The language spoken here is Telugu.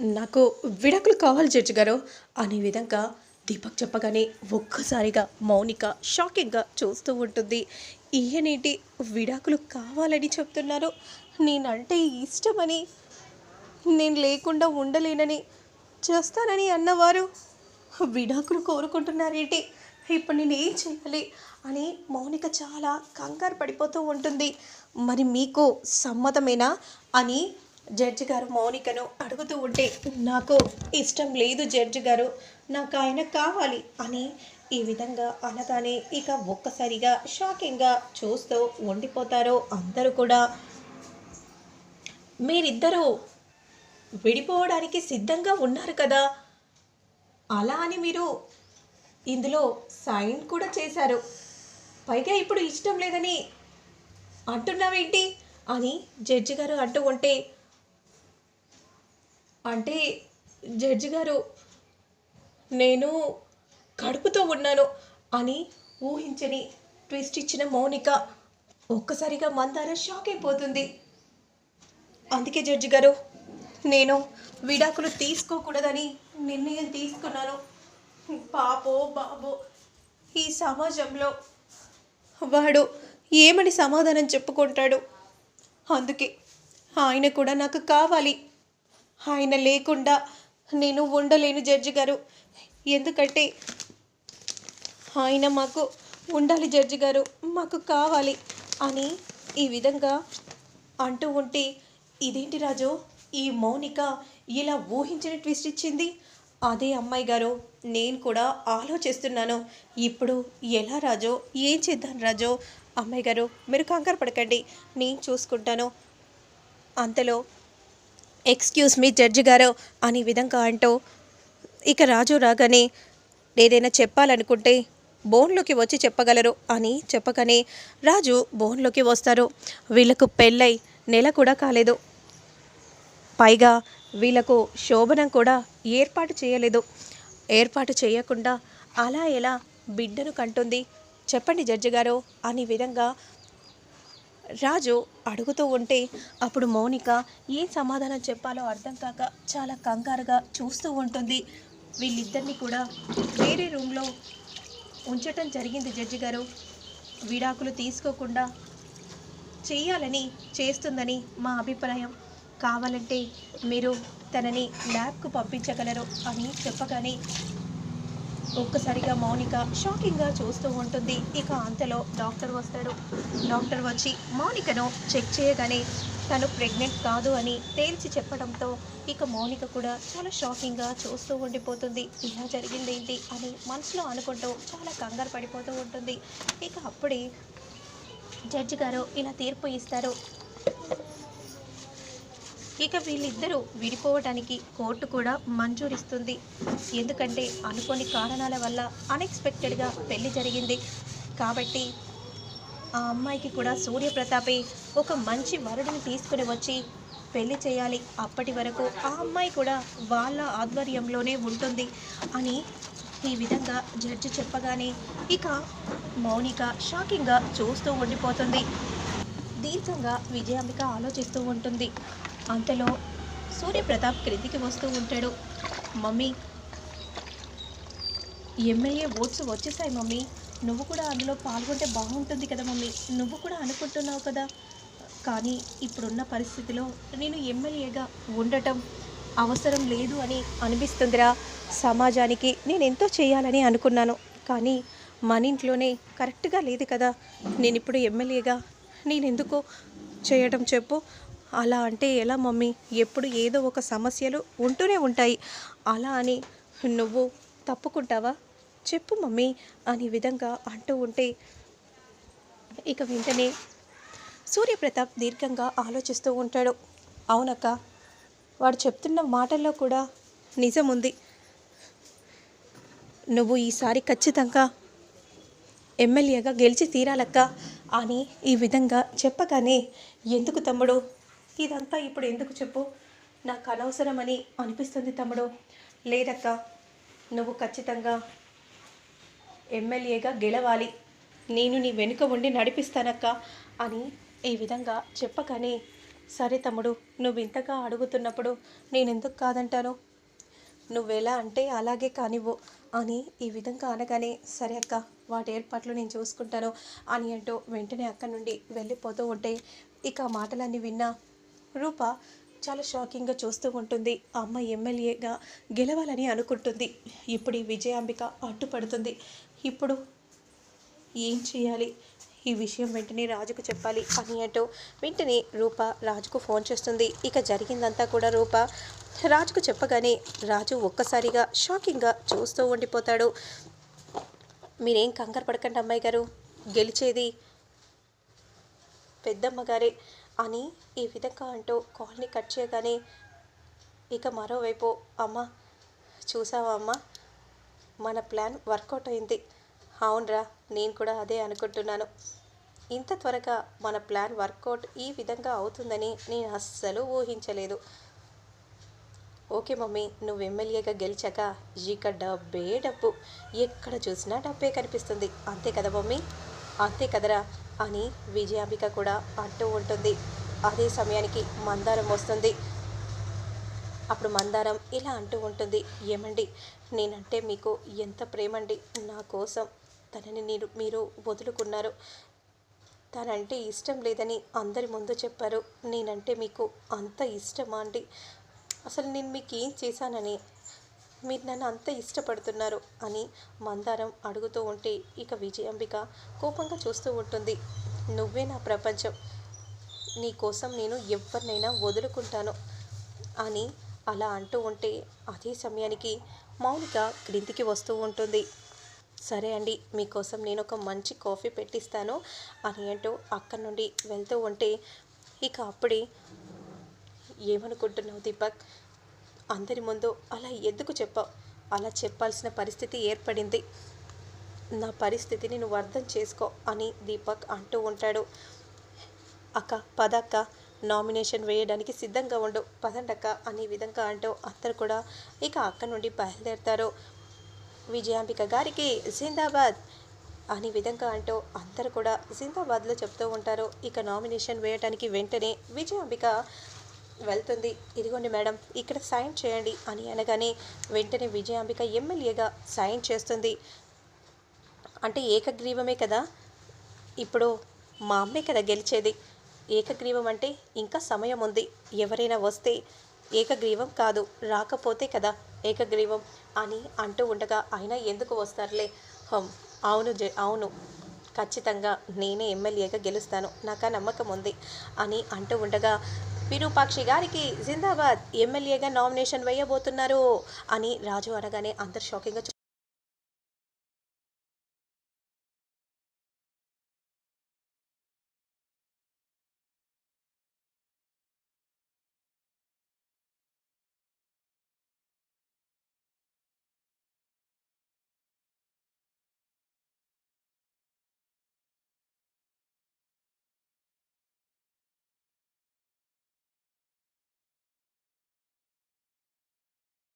నాకు విడాకులు కావాలి జడ్జి గారు. అనే విధంగా దీపక్ చెప్పగానే ఒక్కసారిగా మౌనిక షాకింగ్గా చూస్తూ ఉంటుంది. ఈయనేంటి విడాకులు కావాలని చెప్తున్నారు? నేనంటే ఇష్టమని నేను లేకుండా ఉండలేనని చేస్తానని అన్నవారు. విడాకులు కోరుకుంటున్నారేంటి? ఇప్పుడు నేను ఏం చేయాలి? అని మౌనిక చాలా కంగారు పడిపోతూ ఉంటుంది. మరి మీకు సమ్మతమేనా? అని జడ్జి గారు మౌనికను అడుగుతూ ఉంటే నాకు ఇష్టం లేదు జడ్జి గారు నాకు ఆయన కావాలి అని ఈ విధంగా అనగానే ఇక ఒక్కసారిగా షాకింగ్గా చూస్తూ ఉండిపోతారో అందరూ కూడా. మీరిద్దరూ విడిపోవడానికి సిద్ధంగా ఉన్నారు కదా? అలా అని మీరు ఇందులో సైన్ కూడా చేశారు. పైగా ఇప్పుడు ఇష్టం లేదని అంటున్నావేంటి? అని జడ్జి గారు అంటూ ఉంటే అంటే జడ్జి గారు నేను కడుపుతో ఉన్నాను అని ఊహించని ట్విస్ట్ ఇచ్చిన మౌనిక ఒక్కసారిగా మందార షాక్ అయిపోతుంది. అందుకే జడ్జి గారు నేను విడాకులు తీసుకోకూడదని నిర్ణయం తీసుకున్నాను. పాపో బాబో ఈ సమాజంలో వాడు ఏమని సమాధానం చెప్పుకుంటాడు? అందుకే ఆయన కూడా నాకు కావాలి. ఆయన లేకుండా నేను ఉండలేను జడ్జి గారు. ఎందుకంటే ఆయన మాకు ఉండాలి జడ్జి గారు మాకు కావాలి అని ఈ విధంగా అంటూ ఉంటే ఇదేంటి రాజు? ఈ మౌనిక ఇలా ఊహించిన ట్విస్ట్ ఇచ్చింది? అదే అమ్మాయి గారు నేను కూడా ఆలోచిస్తున్నాను. ఇప్పుడు ఎలా రాజో? ఏం చేద్దాం రాజో? అమ్మాయి గారు మీరు కంగారు పడకండి నేను చూసుకుంటాను. అంతలో ఎక్స్క్యూజ్ మీ జడ్జి గారు అనే విధంగా అంటూ ఇక రాజు రాగానే ఏదైనా చెప్పాలనుకుంటే బోన్లోకి వచ్చి చెప్పగలరు అని చెప్పగానే రాజు బోన్లోకి వస్తారు. వీళ్ళకు పెళ్ళై నెల కూడా కాలేదు. పైగా వీళ్ళకు శోభనం కూడా ఏర్పాటు చేయలేదు. ఏర్పాటు చేయకుండా అలా ఎలా బిడ్డను కంటుంది చెప్పండి జడ్జి గారు అనే విధంగా రాజు అడుగుతూ ఉంటే అప్పుడు మౌనిక ఏం సమాధానం చెప్పాలో అర్థం కాక చాలా కంగారుగా చూస్తూ ఉంటుంది. వీళ్ళిద్దరిని కూడా వేరే రూమ్లో ఉంచటం జరిగింది జడ్జి గారు. విడాకులు తీసుకోకుండా చేయాలని చేస్తుందని మా అభిప్రాయం. కావాలంటే మీరు తనని ల్యాబ్కు పంపించగలరు అని చెప్పగానే ఒక్కసారిగా మౌనిక షాకింగ్గా చూస్తూ ఉంటుంది. ఇక అంతలో డాక్టర్ వస్తాడు డాక్టర్ వచ్చి మౌనికను చెక్ చేయగానే తను ప్రెగ్నెంట్ కాదు అని తేల్చి చెప్పడంతో ఇక మౌనిక కూడా చాలా షాకింగ్గా చూస్తూ ఉండిపోతుంది. ఇలా జరిగిందేంటి అని మనసులో అనుకుంటూ చాలా కంగారు పడిపోతూ ఉంటుంది. ఇక అప్పుడే జడ్జి గారు ఇలా తీర్పు ఇస్తారు. ఇక వీళ్ళిద్దరూ విడిపోవటానికి కోర్టు కూడా మంజూరిస్తుంది. ఎందుకంటే అనుకోని కారణాల వల్ల అన్ఎక్స్పెక్టెడ్గా పెళ్ళి జరిగింది. కాబట్టి ఆ అమ్మాయికి కూడా సూర్యప్రతాపే ఒక మంచి వరుడిని తీసుకుని వచ్చి పెళ్ళి చేయాలి. అప్పటి వరకు ఆ అమ్మాయి కూడా వాళ్ళ ఆధ్వర్యంలోనే ఉంటుంది అని ఈ విధంగా జడ్జి చెప్పగానే ఇక మౌనిక షాకింగ్గా చూస్తూ ఉండిపోతుంది. దీర్ఘంగా విజయాంబిక ఆలోచిస్తూ ఉంటుంది. అంతలో సూర్యప్రతాప్ క్రిందికి వస్తూ ఉంటాడు. మమ్మీ ఎమ్మెల్యే ఓట్స్ వచ్చేసాయి మమ్మీ. నువ్వు కూడా అందులో పాల్గొంటే బాగుంటుంది కదా మమ్మీ. నువ్వు కూడా అనుకుంటున్నావు కదా. కానీ ఇప్పుడున్న పరిస్థితిలో నేను ఎమ్మెల్యేగా ఉండటం అవసరం లేదు అని అనిపిస్తుందిరా. సమాజానికి నేను ఎంతో చేయాలని అనుకున్నాను. కానీ మన ఇంట్లోనే కరెక్ట్గా లేదు కదా. నేను ఇప్పుడు ఎమ్మెల్యేగా నేను ఎందుకు చేయడం చెప్పు. అలా అంటే ఎలా మమ్మీ? ఎప్పుడు ఏదో ఒక సమస్యలు ఉంటూనే ఉంటాయి. అలా అని నువ్వు తప్పుకుంటావా? చెప్పు మమ్మీ అనే విధంగా అంటూ ఉంటే ఇక వెంటనే సూర్యప్రతాప్ దీర్ఘంగా ఆలోచిస్తూ ఉంటాడు. అవునక్క వాడు చెప్తున్న మాటల్లో కూడా నిజం ఉంది నువ్వు ఈసారి ఖచ్చితంగా ఎమ్మెల్యేగా గెలిచి తీరాలక్క అని ఈ విధంగా చెప్పగానే ఎందుకు తమ్ముడు? ఇదంతా ఇప్పుడు ఎందుకు చెప్పు? నాకు అనవసరమని అనిపిస్తుంది తమ్ముడు. లేదక్క నువ్వు ఖచ్చితంగా ఎమ్మెల్యేగా గెలవాలి. నేను నీ వెనుక ఉండి నడిపిస్తానక్క అని ఈ విధంగా చెప్పకనే సరే తమ్ముడు నువ్వు ఇంతగా అడుగుతున్నప్పుడు నేను ఎందుకు కాదంటాను? నువ్వెలా అంటే అలాగే కానివ్వు అని ఈ విధంగా అనగానే సరే అక్క వాటి ఏర్పాట్లు నేను చూసుకుంటాను అని అంటూ వెంటనే అక్కడి నుండి వెళ్ళిపోతూ ఉంటే ఇక ఆ మాటలన్నీ విన్నా రూప చాలా షాకింగ్గా చూస్తూ ఉంటుంది. అమ్మ ఎమ్మెల్యేగా గెలవాలని అనుకుంటుంది. ఇప్పుడు ఈ విజయాంబిక అడ్డుపడుతుంది. ఇప్పుడు ఏం చేయాలి? ఈ విషయం వెంటనే రాజుకు చెప్పాలి అని అంటూ వెంటనే రూప రాజుకు ఫోన్ చేస్తుంది. ఇక జరిగిందంతా కూడా రూప రాజుకు చెప్పగానే రాజు ఒక్కసారిగా షాకింగ్గా చూస్తూ ఉండిపోతాడు. మీరేం కంగారు పడకండి అమ్మాయి గారు. గెలిచేది పెద్దమ్మ గారే. అని ఈ విధంగా అంటూ కాల్ని కట్ చేయగానే ఇక మరోవైపు అమ్మ చూసావా అమ్మ? మన ప్లాన్ వర్కౌట్ అయింది. అవునరా నేను కూడా అదే అనుకుంటున్నాను. ఇంత త్వరగా మన ప్లాన్ వర్కౌట్ ఈ విధంగా అవుతుందని నేను అస్సలు ఊహించలేదు. ఓకే మమ్మీ నువ్వు ఎమ్మెల్యేగా గెలిచాక ఇక డబ్బే డబ్బు. ఎక్కడ చూసినా డబ్బే కనిపిస్తుంది. అంతే కదా మమ్మీ? అంతే కదరా? అని విజయాంబిక కూడా అంటూ ఉంటుంది. అదే సమయానికి మందారం వస్తుంది. అప్పుడు మందారం ఇలా అంటూ ఉంటుంది. ఏమండి నేనంటే మీకు ఎంత ప్రేమండి. నా కోసం తనని మీరు మీరు వదులుకున్నారు. తనంటే ఇష్టం లేదని అందరి ముందు చెప్పారు. నేనంటే మీకు అంత ఇష్టమా అండి? అసలు నేను మీకు ఏం చేశానని మీరు నన్ను అంత ఇష్టపడుతున్నారు అని మందారం అడుగుతూ ఉంటే ఇక విజయాంబిక కోపంగా చూస్తూ ఉంటుంది. నువ్వే నా ప్రపంచం. నీ కోసం నేను ఎవరినైనా వదులుకుంటాను అని అలా అంటూ ఉంటే అదే సమయానికి మౌనిక క్రిందికి వస్తూ ఉంటుంది. సరే అండి మీకోసం నేను ఒక మంచి కాఫీ పెట్టిస్తాను అని అంటూ అక్కడి నుండి వెళ్తూ ఉంటే ఇక అప్పుడే ఏమనుకుంటున్నావు దీపక్? అందరి ముందు అలా ఎందుకు చెప్పావు? అలా చెప్పాల్సిన పరిస్థితి ఏర్పడింది. నా పరిస్థితిని నువ్వు అర్థం చేసుకో అని దీపక్ అంటూ ఉంటాడు. అక్క పదక్క నామినేషన్ వేయడానికి సిద్ధంగా ఉండు. పదండక్క అనే విధంగా అంటూ అందరు కూడా ఇక అక్క నుండి బయలుదేరుతారు. విజయాంబిక గారికి జిందాబాద్ అనే విధంగా అంటూ అందరు కూడా జిందాబాద్లో చెప్తూ ఉంటారు. ఇక నామినేషన్ వేయడానికి వెంటనే విజయాంబిక వెళ్తుంది. ఇదిగోండి మేడం ఇక్కడ సైన్ చేయండి అని అనగానే వెంటనే విజయాంబిక ఎమ్మెల్యేగా సైన్ చేస్తుంది. అంటే ఏకగ్రీవమే కదా? ఇప్పుడు మా అమ్మే కదా గెలిచేది. ఏకగ్రీవం అంటే ఇంకా సమయం ఉంది. ఎవరైనా వస్తే ఏకగ్రీవం కాదు రాకపోతే కదా ఏకగ్రీవం అని అంటూ ఉండగా అయినా ఎందుకు వస్తారులే? హం అవును జె అవును. ఖచ్చితంగా నేనే ఎమ్మెల్యేగా గెలుస్తాను. నాకు ఆ నమ్మకం ఉంది అని అంటూ ఉండగా విరూపాక్షి గారికి జిందాబాద్ ఎమ్మెల్యేగా నామినేషన్ వేయబోతున్నారు అని రాజు అనగానే అందరు షాకింగ్గా